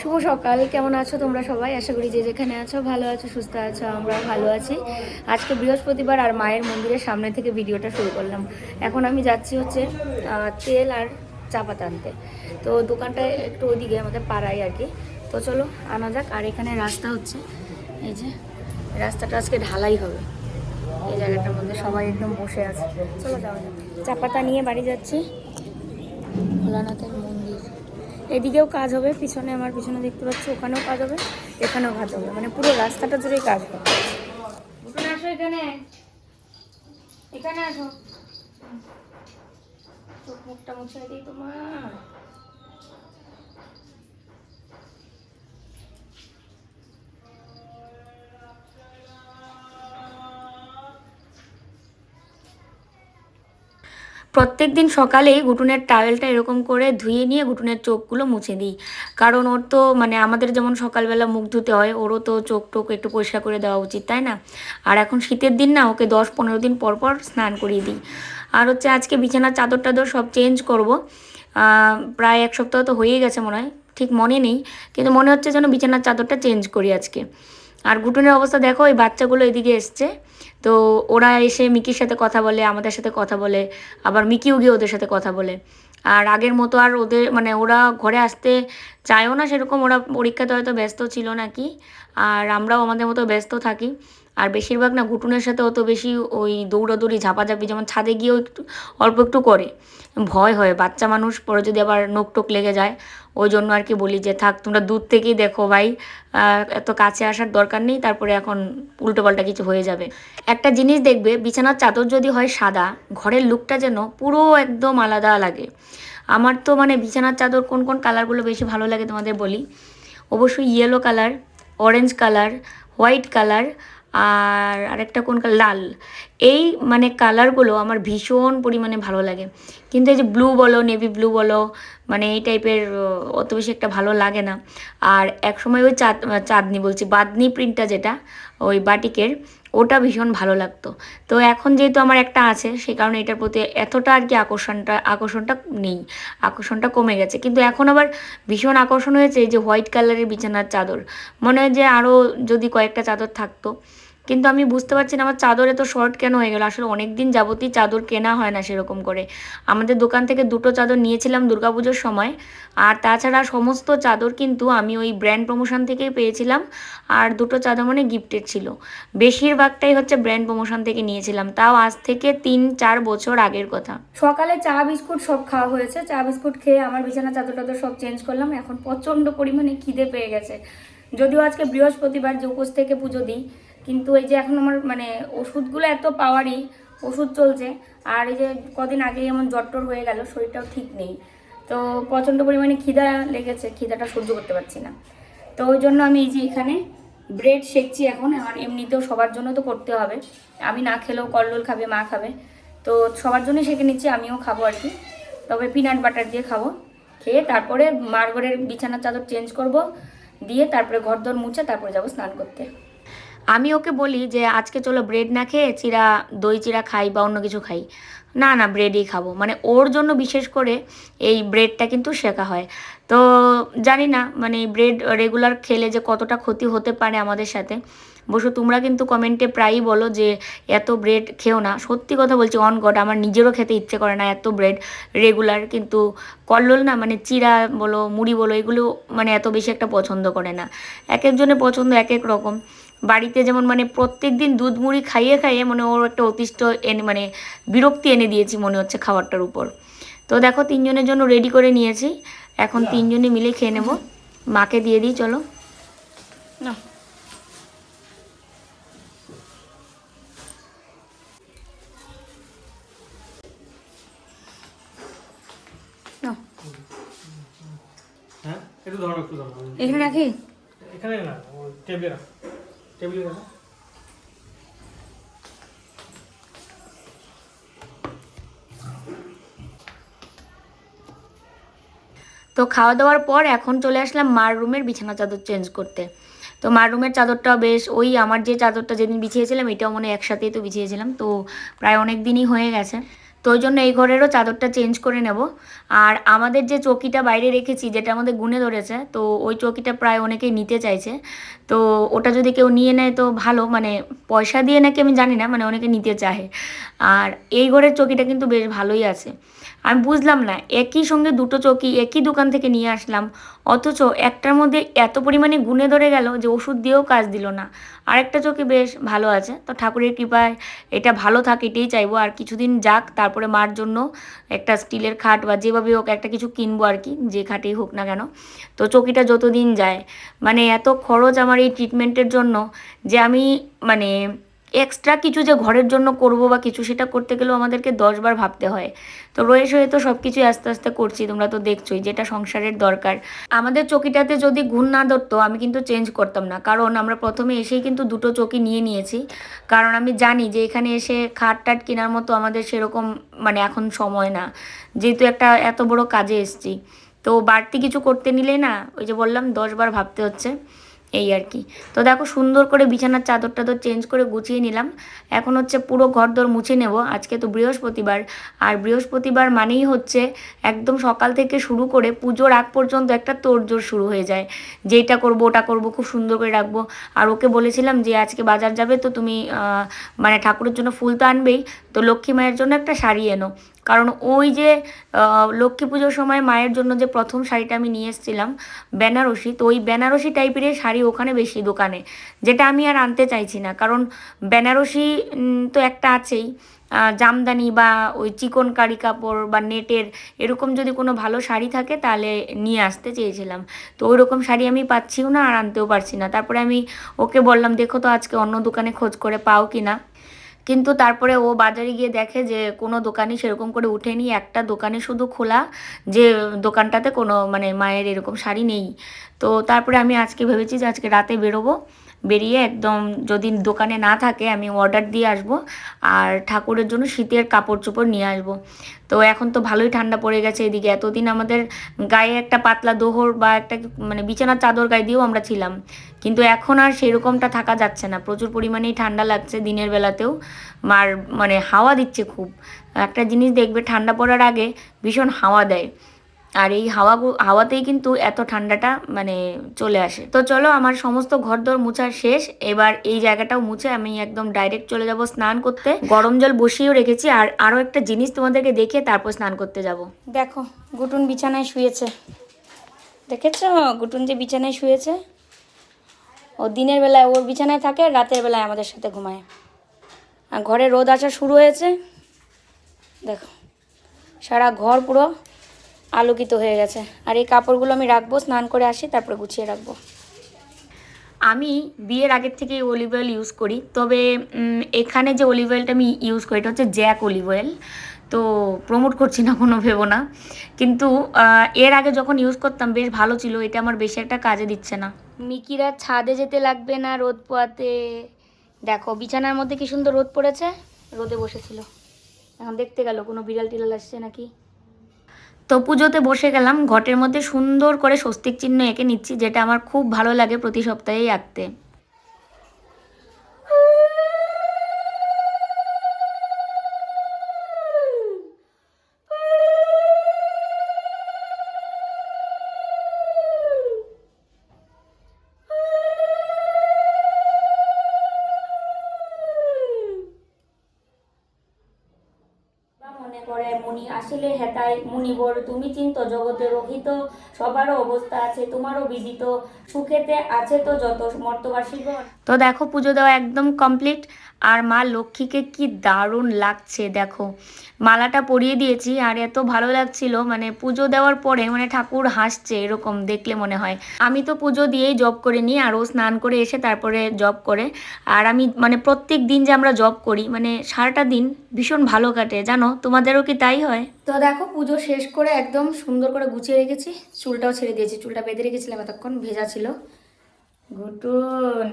শুভ সকাল। কেমন আছো তোমরা সবাই? আশা করি যে যেখানে আছো, ভালো আছো, সুস্থ আছো আমরা ভালো আছি। আজকে বৃহস্পতিবার আর মায়ের মন্দিরের সামনে থেকে ভিডিওটা শুরু করলাম। এখন আমি যাচ্ছি হচ্ছে তেল আর চা পাতা আনতে। তো দোকানটা একটু ওদিকে আমাদের পাড়ায় আর কি। তো চলো, আনা যাক। আর এখানে রাস্তা হচ্ছে, এই যে, রাস্তাটা আজকে ঢালাই হবে। এই জায়গাটার মধ্যে সবাই একদম বসে আছে। চলো যাওয়া যাক। চা পাতা নিয়ে বাড়ি যাচ্ছি। ভোলানাথের এদিকেও কাজ হবে, পিছনে আমার পিছনে দেখতে পাচ্ছি ওখানেও কাজ হবে, এখানেও কাজ হবে মানে পুরো রাস্তাটা জুড়েই কাজ হবে। আসো এখানে। এখানে আসো। চোখ মুখটা মুছে দিই তোমার। প্রত্যেক দিন সকালেই ঘুটুনের টাওয়েলটা এরকম করে ধুয়ে নিয়ে ঘুটুনের চোখগুলো মুছে দিই। কারণ ওর তো মানে আমাদের যেমন সকালবেলা মুখ ধুতে হয়, ওরও তো চোখ টোক একটু পরিষ্কার করে দেওয়া উচিত, তাই না? আর এখন শীতের দিন না, ওকে দশ পনেরো দিন পর পর স্নান করিয়ে দিই। আর হচ্ছে আজকে বিছানার চাদর টাদর সব চেঞ্জ করব। প্রায় এক সপ্তাহ তো হয়েই গেছে মনে হয়, ঠিক মনে নেই, কিন্তু মনে হচ্ছে যেন বিছানার চাদরটা চেঞ্জ করি আজকে। আর ঘুটনের অবস্থা দেখো ওই বাচ্চাগুলো এদিকে এসছে। তো ওরা এসে মিকির সাথে কথা বলে, আমাদের সাথে কথা বলে, আবার মিকিও গিয়ে ওদের সাথে কথা বলে। আর আগের মতো আর ওদের মানে ওরা ঘরে আসতে চায়ও না সেরকম, ওরা পরীক্ষাতে হয়তো ব্যস্ত ছিল নাকি। আর আমরাও আমাদের মতো ব্যস্ত থাকি। আর বেশিরভাগ না ঘুটুনের সাথে অত বেশি ওই দৌড়াদৌড়ি, ঝাপাঝাপি যেমন ছাদে গিয়েও একটু অল্প একটু করে। ভয় হয়, বাচ্চা মানুষ পরে যদি আবার নোক টোক লেগে যায়, ওই জন্য আর কি বলি যে থাক, তোমরা দূর থেকেই দেখো ভাই এত কাছে আসার দরকার নেই, তারপরে এখন উল্টোপাল্টা কিছু হয়ে যাবে। একটা জিনিস দেখবে, বিছানার চাদর যদি হয় সাদা, ঘরের লুকটা যেন পুরো একদম আলাদা লাগে। আমার তো মানে বিছানার চাদর কোন কোন কালারগুলো বেশি ভালো লাগে তোমাদের বলি? অবশ্যই yellow colour orange colour white colour আর আরেকটা কোন লাল। এই মানে কালারগুলো আমার ভীষণ পরিমাণে ভালো লাগে। কিন্তু এই যে ব্লু বলো নেভি ব্লু বলো মানে এই টাইপের অত বেশি একটা ভালো লাগে না। আর এক সময় ওই চাঁদ চাঁদনি বলছি, বাদনি প্রিন্টটা যেটা, ওই বাটিকের, ওটা ভীষণ ভালো লাগতো। তো এখন যেহেতু আমার একটা আছে সেই কারণে এটার প্রতি এতটা আর কি আকর্ষণটা আকর্ষণটা নেই। আকর্ষণটা কমে গেছে। কিন্তু এখন আবার ভীষণ আকর্ষণ হয়েছে এই যে হোয়াইট কালারের বিছানার চাদর। মনে হয় যে আরও যদি কয়েকটা চাদর থাকতো কিন্তু আমি বুঝতে পারছি না, আমার চাদর এত শর্ট কেন হয়ে গেল? আসলে অনেক দিন যাবতই চাদর কেনা হয় না সেরকম করে। আমাদের দোকান থেকে দুটো চাদর নিয়েছিলাম দুর্গাপুজোর সময়। আর তাছাড়া সমস্ত চাদর কিন্তু আমি ওই ব্র্যান্ড প্রমোশন থেকেই পেয়েছিলাম। আর দুটো চাদর মানে গিফটেড ছিল। বেশিরভাগটাই হচ্ছে ব্র্যান্ড প্রমোশন থেকে নিয়েছিলাম। তাও আজ থেকে তিন, চার বছর আগের কথা। সকালে চা, বিস্কুট সব খাওয়া হয়েছে। চা, বিস্কুট খেয়ে আমার বিছানা, চাদর টাদর সব চেঞ্জ করলাম। এখন প্রচণ্ড পরিমাণে খিদে পেয়ে গেছে। যদিও আজকে বৃহস্পতিবার যে উপোস থেকে পুজো দিই কিন্তু এই যে এখন আমার মানে ওষুধগুলো এত পাওয়ারই ওষুধ চলছে, আর এই যে কদিন আগে যেমন জ্বরটর হয়ে গেল, শরীরটাও ঠিক নেই। তো প্রচণ্ড পরিমাণে খিদা লেগেছে, খিদাটা সহ্য করতে পারছি না। তো ওই জন্য আমি এই যে এখানে ব্রেড শেখছি এখন, আর এমনিতেও সবার জন্য তো করতে হবে। আমি না খেলেও কল্লোল খাবে, মা খাবে। তো সবার জন্যই শেখে নিচ্ছি, আমিও খাব আর কি। তবে পিনাট বাটার দিয়ে খাব। খেয়ে তারপরে মার ঘরের বিছানার চাদর চেঞ্জ করব, দিয়ে তারপরে ঘর দর মুছে তারপরে যাব স্নান করতে। আমি ওকে বলি যে, আজকে চলো ব্রেড না খেয়ে চিরা দই চিরা খাই বা অন্য কিছু খাই। না না ব্রেডই খাব। মানে ওর জন্য বিশেষ করে এই ব্রেডটা কিন্তু শেখা হয়। তো জানি না মানে ব্রেড রেগুলার খেলে যে কতটা ক্ষতি হতে পারে আমাদের সাথে। বসু, তোমরা কিন্তু কমেন্টে প্রায়ই বলো যে, এত ব্রেড খেও না। সত্যি কথা বলছি অন গড আমার নিজেরও খেতে ইচ্ছে করে না এত ব্রেড রেগুলার কিন্তু কল্লোল না মানে চিরা বলো, মুড়ি বলো, এগুলো মানে এত বেশি একটা পছন্দ করে না। এক একজনের পছন্দ এক এক রকম। বাড়িতে যেমন মানে প্রত্যেক দিন দুধ মুড়ি খাইয়ে খাইয়ে মানে ওর একটা অতিষ্ঠ এনে মানে বিরক্তি এনে দিয়েছি মনে হচ্ছে খাবারটার উপর। তো দেখো তিনজনের জন্য রেডি করে নিয়েছি। এখন তিনজনে মিলে খেয়ে নেব। মাকে দিয়ে দিই চলো। না। নাও, হ্যাঁ একটু ধরো একটু ধরো। এখানে রাখি? এখানে না টেবিলে রাখো। টেবিলে তো খাওয়া দাওয়ার পর এখন চলে আসলাম মার রুমের বিছানা চাদর চেঞ্জ করতে। তো মার রুমের চাদরটা বেশ, ওই আমার যে চাদরটা যেদিন বিছিয়েছিলাম, এটাও মনে একসাথেই তো বিছিয়েছিলাম। তো প্রায় অনেক দিনই হয়ে গেছে। তো ওই জন্য এই ঘরেরও চাদরটা চেঞ্জ করে নেব। আর আমাদের যে চকিটা বাইরে রেখেছি, যেটা আমাদের গুনে ধরেছে, তো ওই চকিটা প্রায় অনেকেই নিতে চাইছে। তো ওটা যদি কেউ নিয়ে নেয় তো ভালো মানে পয়সা দিয়ে নাকি আমি জানি না মানে অনেকে নিতে চাহে। আর এই ঘরের চকিটা কিন্তু বেশ ভালোই আছে। আমি বুঝলাম না, একই সঙ্গে দুটো চৌকি একই দোকান থেকে নিয়ে আসলাম, অথচ একটার মধ্যে এত পরিমাণে গুনে ধরে গেল যে ওষুধ দিয়েও কাজ দিল না। আরেকটা চৌকি বেশ ভালো আছে, তো ঠাকুরের কৃপায় এটা ভালো থাক, এটাই চাইব। আর কিছুদিন যাক, তারপরে মার জন্য একটা স্টিলের খাট বা যেভাবে হোক একটা কিছু কিনবো আর কি, যে খাটেই হোক না কেন। তো চৌকিটা যতদিন যায় মানে এত খরচ আমার এই ট্রিটমেন্টের জন্য যে আমি মানে এক্সট্রা কিছু যে ঘরের জন্য করব বা কিছু সেটা করতে গেলেও আমাদেরকে দশবার ভাবতে হয়। তো রয়ে সয়ে তো সব কিছুই আস্তে আস্তে করছি, তোমরা তো দেখছোই যেটা সংসারের দরকার। আমাদের চকিটাতে যদি ঘুণ না ধরতো, আমি কিন্তু চেঞ্জ করতাম না। কারণ আমরা প্রথমে এসেই কিন্তু দুটো চকি নিয়ে নিয়েছি। কারণ আমি জানি যে এখানে এসে খাট টাট কেনার মতো আমাদের সেরকম মানে এখন সময় না। যেহেতু একটা এত বড় কাজে এসছি। তো বাড়তি কিছু করতে নিলে না, ওই যে বললাম দশবার ভাবতে হচ্ছে। এই আর কি। তো দেখো সুন্দর করে বিছানার চাদর টাদর চেঞ্জ করে গুছিয়ে নিলাম। এখন হচ্ছে পুরো ঘর দর মুছে নেব। আজকে তো বৃহস্পতিবার। আর বৃহস্পতিবার মানেই হচ্ছে একদম সকাল থেকে শুরু করে পুজোর আগ পর্যন্ত একটা তোড়জোড় শুরু হয়ে যায়। যেটা করব ওটা করব, খুব সুন্দর করে রাখব। আর ওকে বলেছিলাম যে আজকে বাজার যাবে তো তুমি মানে ঠাকুরের জন্য ফুল তো আনবেই। তো লক্ষ্মী মায়ের জন্য একটা শাড়ি এনো। কারণ ওই যে লক্ষ্মী পুজোর সময় মায়ের জন্য যে প্রথম শাড়িটা আমি নিয়ে এসেছিলাম, বেনারসি, তো ওই বেনারসি টাইপের শাড়ি ওখানে বেশি দোকানে, যেটা আমি আর আনতে চাইছি না। কারণ বেনারসি তো একটা আছেই জামদানি বা ওই চিকন কারি কাপড় বা নেটের এরকম যদি কোনো ভালো শাড়ি থাকে, তাহলে নিয়ে আসতে চেয়েছিলাম। তো ওই রকম শাড়ি আমি পাচ্ছিও না আর আনতেও পারছি না। তারপরে আমি ওকে বললাম, দেখো তো আজকে অন্য দোকানে খোঁজ করে পাও কি না কিন্তু তারপরে ও বাজারে গিয়ে দেখে যে কোনো দোকানই সেরকম করে উঠেনি, একটা দোকানে শুধু খোলা, যে দোকানটাতে কোনো মানে মায়ের এরকম শাড়ি নেই। তো তারপরে আমি আজকে ভেবেছি যে আজকে রাতে বেরোবো। বেরিয়ে একদম যদি দোকানে না থাকে আমি অর্ডার দিয়ে আসব আর ঠাকুরের জন্য শীতের কাপড় চোপড় নিয়ে আসব। তো এখন তো ভালোই ঠান্ডা পড়ে গেছে এদিকে। এতদিন আমাদের গায়ে একটা পাতলা দোহর বা একটা মানে বিছানার চাদর গায়ে দিয়েও আমরা ছিলাম। কিন্তু এখন আর সেরকমটা থাকা যাচ্ছে না। প্রচুর পরিমাণেই ঠান্ডা লাগছে দিনের বেলাতেও। আর মানে হাওয়া দিচ্ছে খুব। একটা জিনিস দেখবে ঠান্ডা পড়ার আগে ভীষণ হাওয়া দেয়। আর এই হাওয়া হাওয়াতেই কিন্তু এত ঠান্ডাটা মানে চলে আসে। তো চলো আমার সমস্ত ঘরদোর মুছা শেষ। এবার এই জায়গাটাও মুছে আমি একদম ডাইরেক্ট চলে যাব স্নান করতে। গরম জল বসিয়েও রেখেছি। আর আরও একটা জিনিস তোমাদেরকে দেখে তারপর স্নান করতে যাব। দেখো, গুটুন বিছানায় শুয়েছে। দেখেছ? গুটুন যে বিছানায় শুয়েছে? ও দিনের বেলায় ওর বিছানায় থাকে রাতের বেলায় আমাদের সাথে ঘুমায়। আর ঘরে রোদ আসা শুরু হয়েছে। দেখো, সারা ঘর পুরো আলোকিত হয়ে গেছে। আর এই কাপড়গুলো আমি রাখব স্নান করে আসি তারপরে গুছিয়ে রাখব। আমি বিয়ের আগের থেকে অলিভ অয়েল ইউজ করি। তবে এখানে যে অলিভ অয়েলটা আমি ইউজ করি এটা হচ্ছে জ্যাক অলিভ অয়েল তো প্রমোট করছি না কোনো ভেবো না। কিন্তু এর আগে যখন ইউজ করতাম বেশ ভালো ছিল। এটা আমার বেশি একটা কাজে দিচ্ছে না। মিকিরা ছাদে যেতে লাগবে না রোদ পোয়াতে। দেখো বিছানার মধ্যে কি সুন্দর রোদ পড়েছে? রোদে বসেছিল। এখন দেখতে গেল কোনো বিড়াল টিড়াল আসছে নাকি? তো পুজোতে বসে গেলাম, ঘটের মধ্যে সুন্দর করে স্বস্তিক চিহ্ন এঁকে নিচ্ছি, যেটা আমার খুব ভালো লাগে প্রতি সপ্তাহেই আঁকতে। মনে করে মুনি। আসিলে হেতায় মুনিবর তুমি চিন্ত জগতে রহিত, সবারও অবস্থা আছে, তোমারও বিদিত, সুখেতে আছে তো যত মর্তবাসীগণ তো দেখো, পুজো দেওয়া একদম কমপ্লিট আর মা লক্ষ্মীকে কি দারুণ লাগছে, দেখো। মালাটা পরিয়ে দিয়েছি, আর এত ভালো লাগছিল মানে পুজো দেওয়ার পরে মানে ঠাকুর হাসছে এরকম, দেখলে মনে হয়। আমি তো পুজো দিয়েই জব করে নিই, আর ও স্নান করে এসে তারপরে জব করে। আর আমি মানে প্রত্যেক দিন যে আমরা জব করি মানে সারাটা দিন ভীষণ ভালো কাটে, জানো? তোমাদেরও কি তাই হয়? তো দেখো পুজো শেষ করে একদম সুন্দর করে গুছিয়ে রেখেছি। চুলটাও ছেড়ে দিয়েছি, চুলটা বেঁধে রেখেছিলাম এতক্ষণ, ভেজা ছিল। ঘুটুন।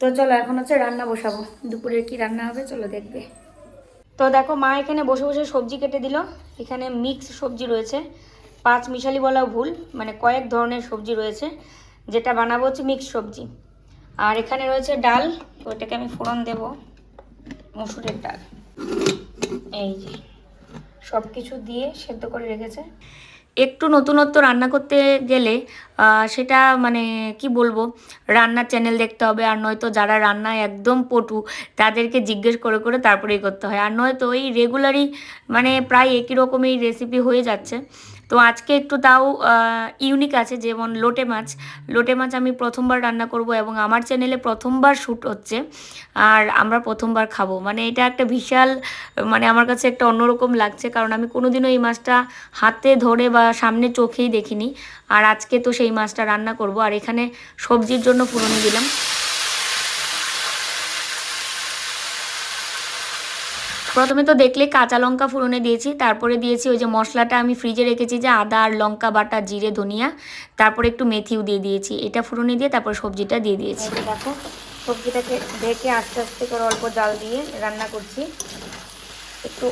তো চলো এখন হচ্ছে রান্না বসাবো। দুপুরের কি রান্না হবে চলো দেখবে। তো দেখো মা এখানে বসে বসে সবজি কেটে দিল। এখানে মিক্স সবজি রয়েছে। পাঁচ মিশালি বলা ভুল মানে কয়েক ধরনের সবজি রয়েছে। যেটা বানাবো হচ্ছে মিক্স সবজি। আর এখানে রয়েছে ডাল ওইটাকে আমি ফোড়ন দেব, মসুরের ডাল। এই যে সব কিছু দিয়ে সেদ্ধ করে রেখেছে। একটু নতুনত্ব রান্না করতে গেলে সেটা মানে কি বলব, রান্নার চ্যানেল দেখতে হবে, আর নয়তো যারা রান্নায় একদম পটু, তাদেরকে জিজ্ঞেস করে করে তারপরেই করতে হয়। আর নয়তো এই রেগুলারই মানে প্রায় একই রকমই রেসিপি হয়ে যাচ্ছে। তো আজকে একটু তাও ইউনিক আছে, যেমন লোটে মাছ। লোটে মাছ আমি প্রথমবার রান্না করব এবং আমার চ্যানেলে প্রথমবার শ্যুট হচ্ছে, আর আমরা প্রথমবার খাব। মানে এটা একটা বিশাল মানে আমার কাছে একটা অন্যরকম লাগছে, কারণ আমি কোনোদিনও এই মাছটা হাতে ধরে বা সামনে চোখেই দেখিনি। আর আজকে তো সেই মাছটা রান্না করব, আর এখানে সবজির জন্য ফুরনি দিলাম। প্রথমে তো দেখলে কাঁচা লঙ্কা ফোড়নে দিয়েছি, তারপরে দিয়েছি ওই যে মশলাটা আমি ফ্রিজে রেখেছি যে আদা আর লঙ্কা বাটা, জিরে, ধনিয়া, তারপরে একটু মেথিও দিয়ে দিয়েছি। এটা ফোড়নে দিয়ে তারপর সবজিটা দিয়ে দিয়েছি। দেখো, সবজিটাকে ঢেকে আস্তে আস্তে করে অল্প জাল দিয়ে রান্না করছি। একটু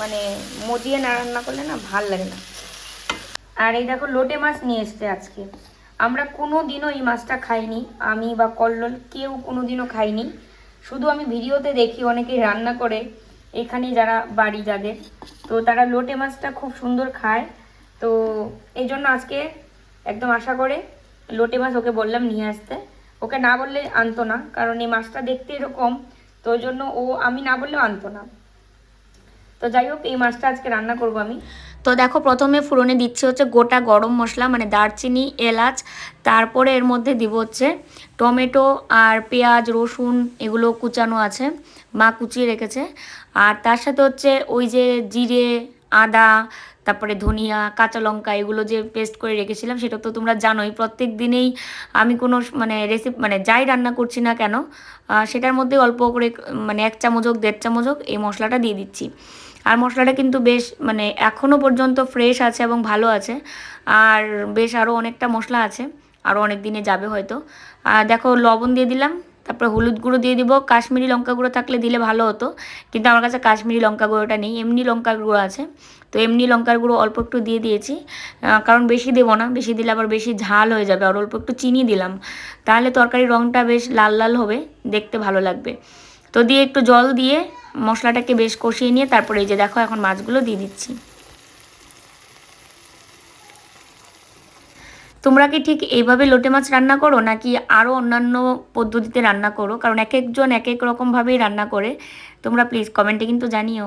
মানে মজিয়ে না রান্না করলে না ভালো লাগে না। আর এই দেখো লোটে মাছ নিয়ে এসছে আজকে। আমরা কোনো দিনও এই মাছটা খাইনি, আমি বা কল্লোল কেউ কোনো দিনও খাইনি। শুধু আমি ভিডিওতে দেখি, অনেকেই রান্না করে। এখানে যারা বাড়ি যাদের, তো তারা লোটে মাছটা খুব সুন্দর খায়। তো এই জন্য আজকে একদম আশা করে লোটে মাছ ওকে বললাম নিয়ে আসতে। ওকে না বললে আনতো না, কারণ এই মাছটা দেখতে এরকম, তো ওই জন্য ও, আমি না বললেও আনতো না। তো যাই হোক, এই মাছটা আজকে রান্না করব আমি। তো দেখো প্রথমে ফুরনে দিচ্ছি হচ্ছে গোটা গরম মশলা মানে দারচিনি, এলাচ, তারপরে এর মধ্যে দিব হচ্ছে টমেটো আর পেঁয়াজ, রসুন, এগুলো কুচানো আছে, মা কুচিয়ে রেখেছে। আর তার সাথে হচ্ছে ওই যে জিরে, আদা, তারপরে ধনিয়া, কাঁচা লঙ্কা, এগুলো যে পেস্ট করে রেখেছিলাম সেটা তো তোমরা জানোই। প্রত্যেক দিনেই আমি কোনো মানে রেসিপি মানে যাই রান্না করছি না কেন সেটার মধ্যে অল্প করে মানে এক চামচ হোক দেড় চামচ হোক এই মশলাটা দিয়ে দিচ্ছি। আর মশলাটা কিন্তু বেশ মানে এখনও পর্যন্ত ফ্রেশ আছে এবং ভালো আছে। আর বেশ আরও অনেকটা মশলা আছে আরও অনেক দিনে যাবে হয়তো। আর দেখো লবণ দিয়ে দিলাম, তারপরে হলুদ গুঁড়ো দিয়ে দিব। কাশ্মীরি লঙ্কা গুঁড়ো থাকলে দিলে ভালো হতো, কিন্তু আমার কাছে কাশ্মীরি লঙ্কা গুঁড়োটা নেই, এমনি লঙ্কার গুঁড়ো আছে। তো এমনি লঙ্কার গুঁড়ো অল্প একটু দিয়ে দিয়েছি কারণ বেশি দেবো না, বেশি দিলে আবার বেশি ঝাল হয়ে যাবে। আর অল্প একটু চিনি দিলাম, তাহলে তরকারির রঙটা বেশ লাল লাল হবে, দেখতে ভালো লাগবে। তো দিয়ে একটু জল দিয়ে মশলাটাকে বেশ কষিয়ে নিয়ে তারপরে এই যে দেখো এখন মাছগুলো দিয়ে দিচ্ছি। তোমরা কি ঠিক এইভাবে লোটে মাছ রান্না করো নাকি আরও অন্যান্য পদ্ধতিতে রান্না করো? কারণ এক একজন এক এক রকমভাবেই রান্না করে। তোমরা প্লিজ কমেন্টে কিন্তু জানিও।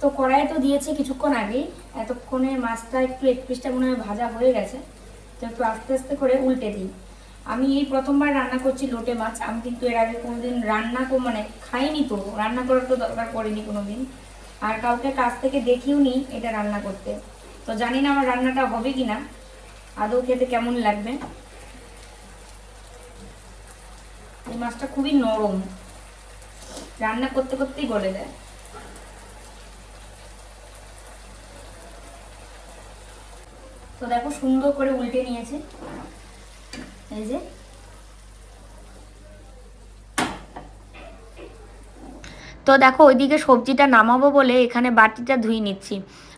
তো কড়াইয়ে তো দিয়েছি কিছুক্ষণ আগেই এতক্ষণে মাছটা একটু এক পিসটা মনে হয় ভাজা হয়ে গেছে। তো একটু আস্তে আস্তে করে উল্টে দিই। আমি এই প্রথমবার রান্না করছি লোটে মাছ। আমি কিন্তু এর আগে কোনোদিন রান্না কো মানে খাইনি তো। রান্না করার তো দরকার পড়েনি কোনোদিন। আর কাউকে কাছ থেকে দেখিও নি এটা রান্না করতে। তো জানি না আমার রান্নাটা হবে কি না আদৌ খেতে কেমন লাগবে? এই মাছটা খুবই নরম। রান্না করতে করতেই গলে দেয় তো দেখো সুন্দর করে উল্টে নিয়েছে। তো দেখো ওইদিকে সবজিটা নামাবো বলে এখানে বাটিটা ধুই নিচ্ছি।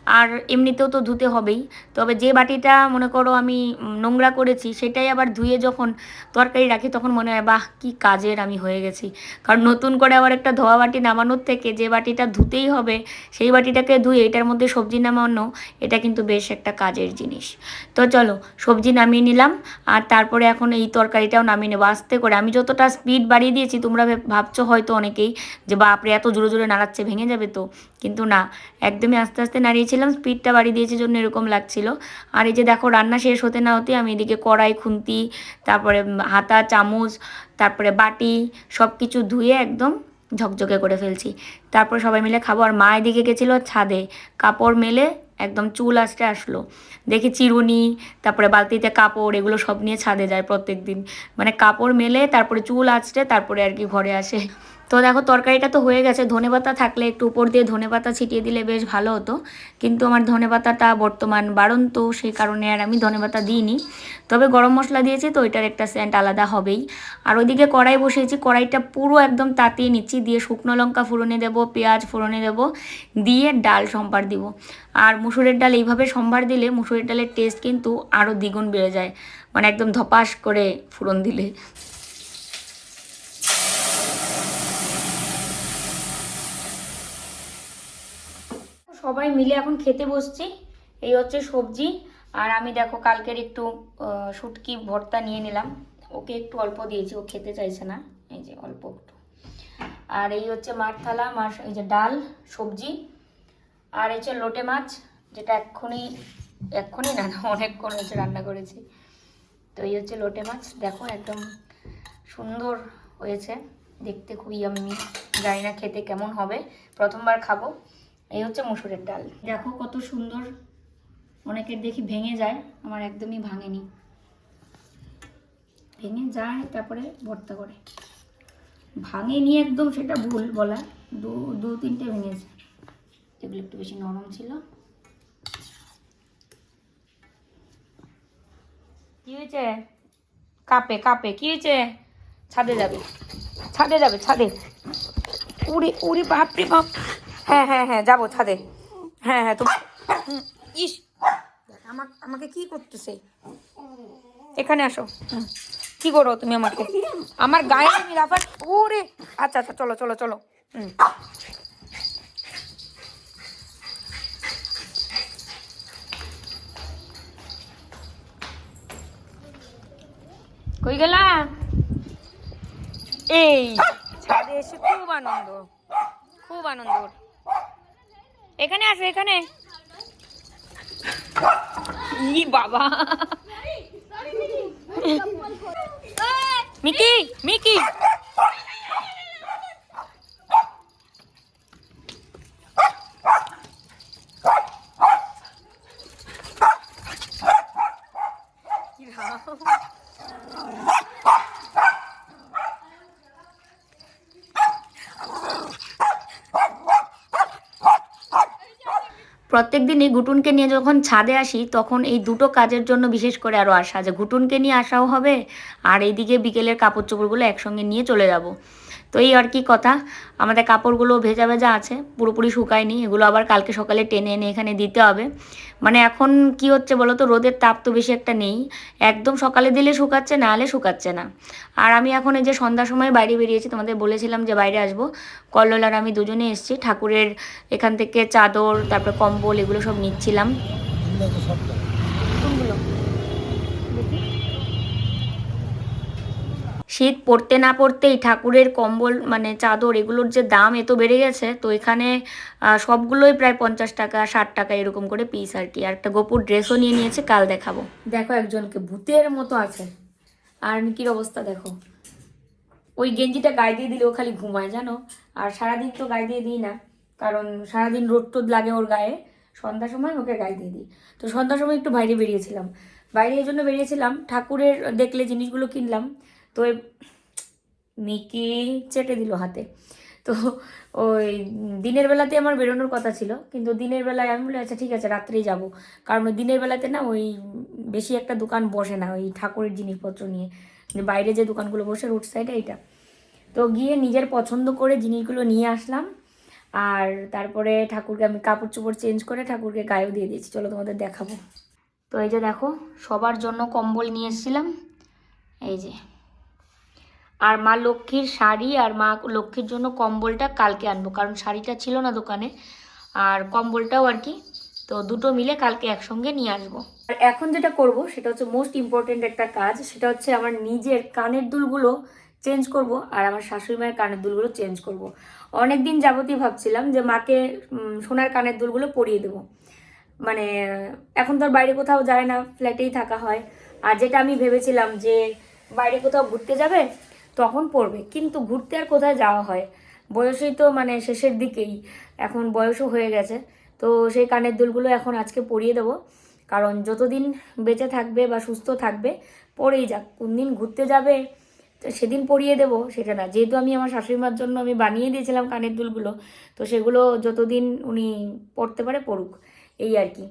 আর এমনিতেও তো ধুতে হবেই। তবে যে বাটিটা মনে করো আমি নোংরা করেছি, সেটাই আবার ধুয়ে যখন তরকারি রাখি, তখন মনে হয়, বাহ, কি কাজের আমি হয়ে গেছি। কারণ নতুন করে আবার একটা ধোয়া বাটি নামানোর থেকে যে বাটিটা ধুতেই হবে, সেই বাটিটাকে ধুয়ে এটার মধ্যে সবজি নামানো, এটা কিন্তু বেশ একটা কাজের জিনিস। তো চলো, সবজি নামিয়ে নিলাম, আর তারপরে এখন এই তরকারিটাও নামিয়ে নেব। আস্তে করে, আমি যতটা স্পিড বাড়িয়ে দিয়েছি, তোমরা ভেব- ভাবছ হয়তো অনেকেই যে, বাপরে, এত জোরে জোরে নাড়াচ্ছে, ভেঙে যাবে তো? কিন্তু না, একদমই আস্তে আস্তে নাড়িয়েছিলাম স্পিডটা বাড়িয়ে দিয়েছে জন্য এরকম লাগছিল। আর এই যে দেখো, রান্না শেষ হতে না হতে আমি এদিকে কড়াই, খুন্তি, তারপরে হাতা, চামচ, তারপরে বাটি সব কিছু ধুয়ে একদম ঝকঝকে করে ফেলছি। তারপর সবাই মিলে খাব। আর মা এদিকে গেছিল ছাদে। কাপড় মেলে একদম চুল আসতে আসলো। দেখি চিরুনি, তারপরে বালতিতে কাপড়, এগুলো সব নিয়ে ছাদে যায় প্রত্যেক দিন মানে কাপড় মেলে, তারপরে চুল আঁচড়ে, তারপরে আর কি ঘরে আসে। তো দেখো তরকারিটা তো হয়ে গেছে। ধনেপাতা থাকলে একটু উপর দিয়ে ধনেপাতা ছিটিয়ে দিলে বেশ ভালো হতো। কিন্তু আমার ধনেপাতাটা বর্তমান বারণ তো সেই কারণে আর আমি ধনেপাতা দিইনি। তবে গরম মশলা দিয়েছি তো ওইটার একটা সেন্ট আলাদা হবেই। আর ওইদিকে কড়াই বসিয়েছি, কড়াইটা পুরো একদম তাতিয়ে নিচ্ছি। দিয়ে শুকনো লঙ্কা ফোড়নে দেবো, পেঁয়াজ ফোড়নে দেবো, দিয়ে ডাল সম্ভার দিব। আর মুসুরের ডাল এইভাবে সম্ভার দিলে মুসুরের ডালের টেস্ট কিন্তু আরও দ্বিগুণ বেড়ে যায়। মানে একদম ধপাস করে ফোড়ন দিলে। সবাই মিলে এখন খেতে বসছি। এই হচ্ছে সবজি। আর আমি দেখো কালকের একটু শুটকি ভর্তা নিয়ে নিলাম। ওকে একটু অল্প দিয়েছি, ও খেতে চাইছে না। এই যে অল্প একটু। আর এই হচ্ছে মার থালা, মার এই যে ডাল, সবজি। আর এই হচ্ছে লোটে মাছ, যেটা এক্ষুনি এক্ষুনি না অনেকক্ষণ হচ্ছে রান্না করেছি। তো এই হচ্ছে লোটে মাছ। দেখো একদম সুন্দর হয়েছে। দেখতে খুবই আমি জানি না খেতে কেমন হবে। প্রথমবার খাব। এই হচ্ছে মসুরের ডাল। দেখো কত সুন্দর অনেকের দেখি ভেঙে যায় আমার একদমই ভাঙেনি। ভেঙে যায় তারপরে ভর্তা করে। ভাঙেনি একদম সেটা ভুল বলা দু দু তিনটে ভেঙেছে। যেগুলো একটু বেশি নরম ছিল। কি হয়েছে? কাপে কাপে। কি হয়েছে? ছাদে যাবে। ছাদে যাবে ছাদে। উড়ি উড়ি বাপরে বাপ। হ্যাঁ হ্যাঁ হ্যাঁ যাব, ছাদে। হ্যাঁ হ্যাঁ তুমি ইস আমাকে কি করতেছে? এখানে আসো। কি করো তুমি আমাকে? আমার গায়ে তুমি রাফার ওরে! আচ্ছা আচ্ছা চলো চলো চলো। হুম। কই গেলা? এই, ছাদে এসে খুব আনন্দ। খুব আনন্দ। এখানে আসো এখানে। ই বাবা। মিকি মিকি কি রাম। প্রত্যেক দিনই ঘুটুনকে নিয়ে যখন ছাদে আসি, তখন এই দুটো কাজের জন্য বিশেষ করে আরও আসা যে ঘুটুনকে নিয়ে আসাও হবে আর এইদিকে বিকেলের কাপড় চোপড়গুলো একসঙ্গে নিয়ে চলে যাব। তো এই আর কি কথা। আমাদের কাপড়গুলো ভেজা ভেজা আছে, পুরোপুরি শুকায়নি। এগুলো আবার কালকে সকালে টেনে এনে এখানে দিতে হবে। মানে এখন কি হচ্ছে বলো তো, রোদের তাপ তো বেশি একটা নেই। একদম সকালে দিলে শুকাচ্ছে, না হলে শুকাচ্ছে না। আর আমি এখন এই যে সন্ধ্যার সময় বাইরে বেরিয়েছি, তোমাদের বলেছিলাম যে বাইরে আসব। কল্লোল আর আমি দুজনে এসেছি, ঠাকুরের এখান থেকে চাদর, তারপরে কম্বল, এগুলো সব নিচ্ছিলাম কোনগুলো? দেখি। শীত পড়তে না পড়তেই ঠাকুরের কম্বল মানে চাদর এগুলোর যে দাম এত বেড়ে গেছে, তো এখানে সবগুলোই প্রায় পঞ্চাশ টাকা, ষাট টাকা এরকম করে পিস আর কি। আর একটা গোপুর ড্রেসও নিয়ে নিয়েছে, কাল দেখাবো। দেখো, একজনকে ভূতের মতো আছে। আর নিকির অবস্থা দেখো। ওই গেঞ্জিটা গায়ে দিয়ে দিলেও খালি ঘুমায়, জানো? আর সারাদিন তো গায়ে দিয়ে দিই না, কারণ সারাদিন রোদ টোদ লাগে ওর গায়ে। সন্ধ্যার সময় ওকে গায়ে দিয়ে দিই। তো সন্ধ্যার সময় একটু বাইরে বেরিয়েছিলাম। বাইরে এই জন্য বেরিয়েছিলাম, ঠাকুরের দেখলে জিনিসগুলো কিনলাম। তো মিকি চেটে দিল হাতে। তো ওই দিনের বেলাতে আমার বেরোনোর কথা ছিল, কিন্তু দিনের বেলায় আমি বলি আচ্ছা ঠিক আছে, রাত্রেই যাব। কারণ দিনের বেলাতে না ওই বেশি একটা দোকান বসে না, ওই ঠাকুরের জিনিসপত্র নিয়ে। যে বাইরে যে দোকানগুলো বসে, রোড সাইডে এইটা। তো গিয়ে নিজের পছন্দ করে জিনিসগুলো নিয়ে আসলাম, আর তারপরে ঠাকুরকে আমি কাপড় চোপড় চেঞ্জ করে ঠাকুরকে গায়েও দিয়ে দিয়েছি। চলো তোমাদের দেখাবো। তো এই যে দেখো, সবার জন্য কম্বল নিয়ে এসেছিলাম। এই যে আর মা লক্ষ্মীর শাড়ি আর মা লক্ষ্মীর জন্য কম্বলটা কালকে আনব, কারণ শাড়িটা ছিল না দোকানে। আর কম্বলটাও আর কি, তো দুটো মিলে কালকে একসঙ্গে নিয়ে আসব। আর এখন যেটা করব, সেটা হচ্ছে মোস্ট ইম্পর্টেন্ট একটা কাজ, সেটা হচ্ছে আমার নিজের কানের দুলগুলো চেঞ্জ করব আর আমার শাশুড়ি মায়ের কানের দুলগুলো চেঞ্জ করব। অনেক দিন যাবতই ভাবছিলাম যে মাকে সোনার কানের দুলগুলো পরিয়ে দেবো। মানে এখন তো আর বাইরে কোথাও যায় না ফ্ল্যাটেই থাকা হয়। আর যেটা আমি ভেবেছিলাম যে বাইরে কোথাও ঘুরতে যাবে তখন পড়বে। কিন্তু ঘুরতে আর কোথায় যাওয়া হয়? বয়সই তো মানে শেষের দিকেই। এখন বয়সও হয়ে গেছে। তো সেই কানের দুলগুলো এখন আজকে পরিয়ে দেবো। কারণ যতদিন বেঁচে থাকবে বা সুস্থ থাকবে, পরেই যাক, কোন দিন ঘুরতে যাবে সেদিন পরিয়ে দেবো, সেটা না। যেহেতু আমি আমার শাশুড়ি মার জন্য আমি বানিয়ে দিয়েছিলাম কানের দুলগুলো, তো সেগুলো যতদিন উনি পড়তে পারে, পড়ুক। এই আর কি।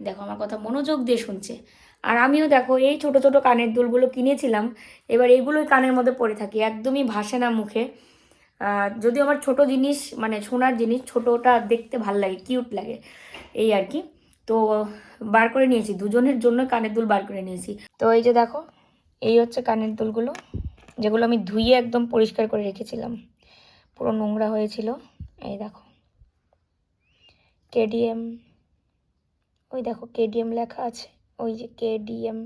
দেখো, আমার কথা মনোযোগ দিয়ে শুনছে। আর আমিও দেখো, এই ছোট ছোট কানের দুলগুলো কিনেছিলাম। এবার এইগুলোই কানের মধ্যে পরে থাকি, একদমই ভাসে না মুখে। যদিও আমার ছোট জিনিস মানে সোনার জিনিস, ছোটোটা দেখতে ভালো লাগে, কিউট লাগে, এই আর কি। তো বার করে নিয়েছি, দুজনের জন্য কানের দুল বার করে নিয়েছি। তো এই যে দেখো, এই হচ্ছে কানের দুলগুলো, যেগুলো আমি ধুয়ে একদম পরিষ্কার করে রেখেছিলাম। পুরো নোংরা হয়েছিল, এই দেখো। কেডিএম, ওই দেখো, কেডিএম লেখা আছে। ওই যে কেডিএম।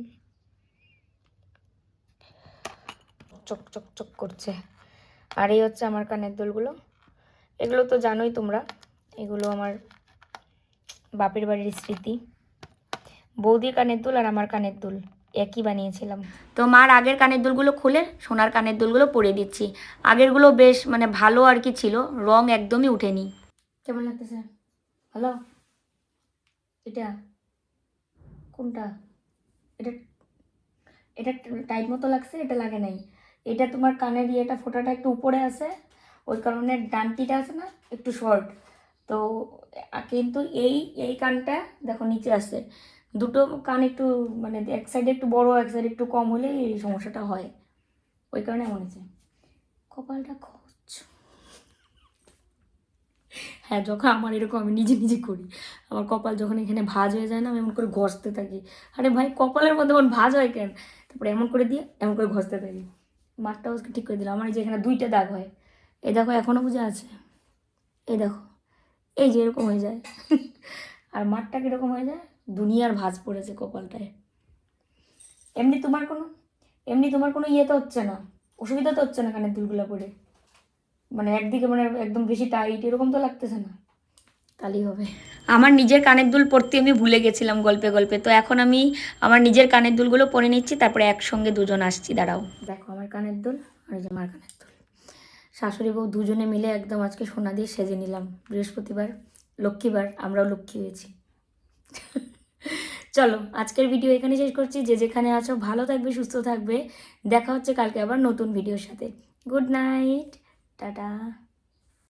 চক চক চক করছে। আর এই হচ্ছে আমার কানের দুলগুলো। এগুলো তো জানোই তোমরা এগুলো আমার বাপের বাড়ির স্মৃতি। বৌদির কানের দুল আর আমার কানের দুল একই বানিয়েছিলাম। তো মার আগের কানের দুলগুলো খুলে সোনার কানের দুলগুলো পরে দিচ্ছি। আগেরগুলো বেশ মানে ভালো আর কি ছিল রং একদমই উঠেনি। কেমন লাগতেছে? হ্যালো এটা? কোনটা? এটা এটা টাইট মতো লাগছে, এটা লাগে নাই। এটা তোমার কানের ইয়েটা, ফোঁটাটা একটু উপরে আছে, ওই কারণে ডানটিটা আছে না, একটু শর্ট তো কিন্তু এই এই কানটা দেখো নিচে আছে। দুটো কান একটু মানে এক সাইডে একটু বড়, এক সাইডে একটু কম হলে এই সমস্যাটা হয়। ওই কারণে এমন হয়েছে। কপালটা হ্যাঁ যখন আমার এরকম আমি নিজে নিজে করি। আমার কপাল যখন এখানে ভাঁজ হয়ে যায় না, আমি এমন করে ঘষতে থাকি। আরে ভাই, কপালের মধ্যে এমন ভাঁজ হয় কেন? তারপরে এমন করে দিয়ে এমন করে ঘষতে থাকি। মাঠটা আজকে ঠিক করে দিলাম। আমার এই যে এখানে দুইটা দাগ হয়। এই দেখো এখনও বুঝে আছে। এই দেখো, এই যে এরকম হয়ে যায়। আর মাঠটা কীরকম হয়ে যায়? দুনিয়ার ভাঁজ পড়েছে কপালটায়। এমনি তোমার কোনো, এমনি তোমার কোনো ইয়ে তো হচ্ছে না। অসুবিধা তো হচ্ছে না কানের দুলগুলো পরে মানে একদিকে মানে একদম বেশি টাইট এরকম তো লাগতেছে না। তাহলেই হবে। আমার নিজের কানের দুল পরতে আমি ভুলে গেছিলাম গল্পে গল্পে। তো এখন আমি আমার নিজের কানের দুলগুলো পরে নিচ্ছি তারপরে একসঙ্গে দুজন আসছি দাঁড়াও। দেখো আমার কানের দুল আর যে আমার কানের দুল। শাশুড়ি বউ দুজনে মিলে একদম আজকে সোনা দিয়ে সেজে নিলাম। বৃহস্পতিবার লক্ষ্মীবার আমরাও লক্ষ্মী হয়েছি। চলো আজকের ভিডিও এখানে শেষ করছি। যে যেখানে আছো ভালো থাকবে সুস্থ থাকবে। দেখা হচ্ছে কালকে আবার নতুন ভিডিওর সাথে। Good night tata